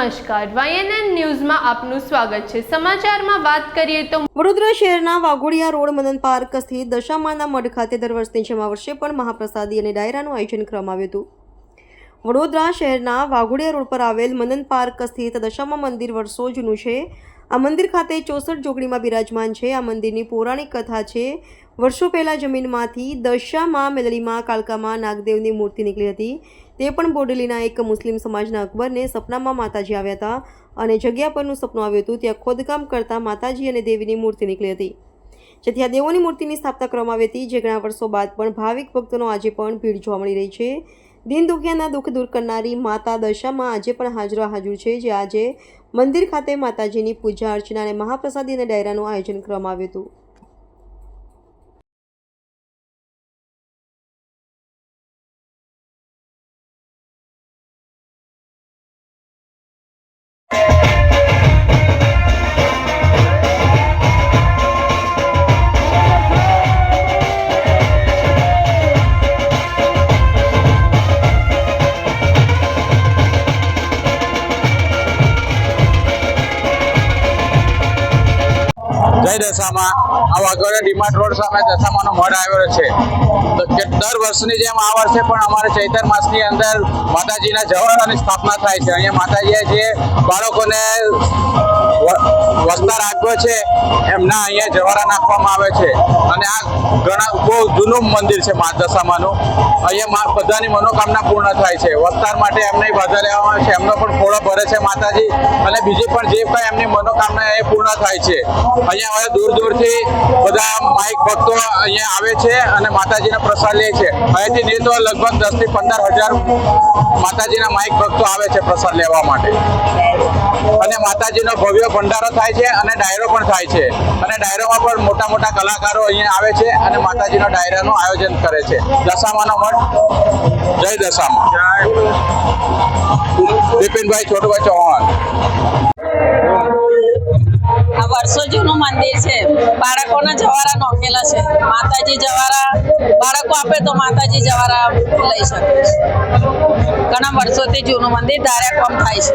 નમસ્કાર. વાયએનએન ન્યૂઝમાં આપનું સ્વાગત છે. સમાચારમાં વાત કરીએ તો વડોદરા શહેરના વાઘોડિયા રોડ મદન પાર્ક સ્થિત દશામાના મઢ ખાતે દર વર્ષની જેમ આ વર્ષે પણ મહાપ્રસાદી અને ડાયરાનું આયોજન કરવામાં આવ્યું હતું. વડોદરા શહેરના વાઘોડિયા રોડ પર આવેલ મદન પાર્ક સ્થિત દશામા મંદિર વર્ષો જૂનું છે. આ મંદિર ખાતે ચોસઠ જોગણીમાં બિરાજમાન છે. આ મંદિરની પૌરાણિક કથા છે. વર્ષો પહેલાં જમીનમાંથી દશામાં મેલડીમાં કાળકામાં નાગદેવની મૂર્તિ નીકળી હતી. તે પણ બોડેલીના એક મુસ્લિમ સમાજના અકબરને સપનામાં માતાજી આવ્યા હતા અને જગ્યા પરનું સપનું આવ્યું હતું, ત્યાં ખોદકામ કરતા માતાજી અને દેવીની મૂર્તિ નીકળી હતી. જેથી આ દેવોની મૂર્તિની સ્થાપના કરવામાં આવી હતી, જે ઘણા વર્ષો બાદ પણ ભાવિક ભક્તોનો આજે પણ ભીડ જોવા મળી રહી છે. દિન દુખિયાના દુઃખ દૂર કરનારી માતા દશામાં આજે પણ હાજરા હાજર છે, જે આજે મંદિર ખાતે માતાજીની પૂજા અર્ચના અને મહાપ્રસાદી અને ડાયરાનું આયોજન કરવામાં આવ્યું હતું. જય દશામાં આ વાઘોડિયા ડીમાર્ટ રોડ સામે દશામાનો મઢ આવ્યો છે. તો દર વર્ષની જેમ આ વર્ષે પણ અમારે ચૈતર માસની અંદર માતાજીના જવારાની સ્થાપના થાય છે. અહીંયા માતાજીએ જે બાળકોને વસ્તા રાખ્યો છે, એમના અહીંયા જવારા નાખવામાં આવે છે. અને આ ઘણા બહુ જૂનું મંદિર છે મા દશામાનું. અહીંયા બધાની મનોકામના પૂર્ણ થાય છે. વસ્તાર માટે એમને બાધા લેવામાં આવે છે. એમનો પણ ફોળો ભરે છે માતાજી. અને બીજી પણ જે કાંઈ એમની મનોકામના એ પૂર્ણ થાય છે. અહીંયા હવે દૂર દૂરથી બધા માઇક ભક્તો અહીંયા આવે છે અને માતાજીના પ્રસાદ લે છે. અહીંથી નહીં તો લગભગ દસથી પંદર હજાર માતાજીના માઇક ભક્તો આવે છે પ્રસાદ લેવા માટે. અને માતાજીનો ભવ્ય ભંડારો થાય છે. અને ડાયરો પણ થાય છે. અને ડાયરોમાં પણ મોટા મોટા કલાકારો અહીંયા આવે છે અને માતાજીનો ડાયરાનું આયોજન કરે છે. દશામાનો મઠ. જય દશામાં. બિપિનભાઈ છોટુભાઈ ચૌહાણ. વર્ષો જૂનું મંદિર છે. બાળકોના જવારા નોખેલા છે. માતાજી જવારા, બાળકો આપે તો માતાજી જવારા લઈ શકે છે. ઘણા વર્ષોથી જૂનું મંદિર ધારે કોમ થાય છે.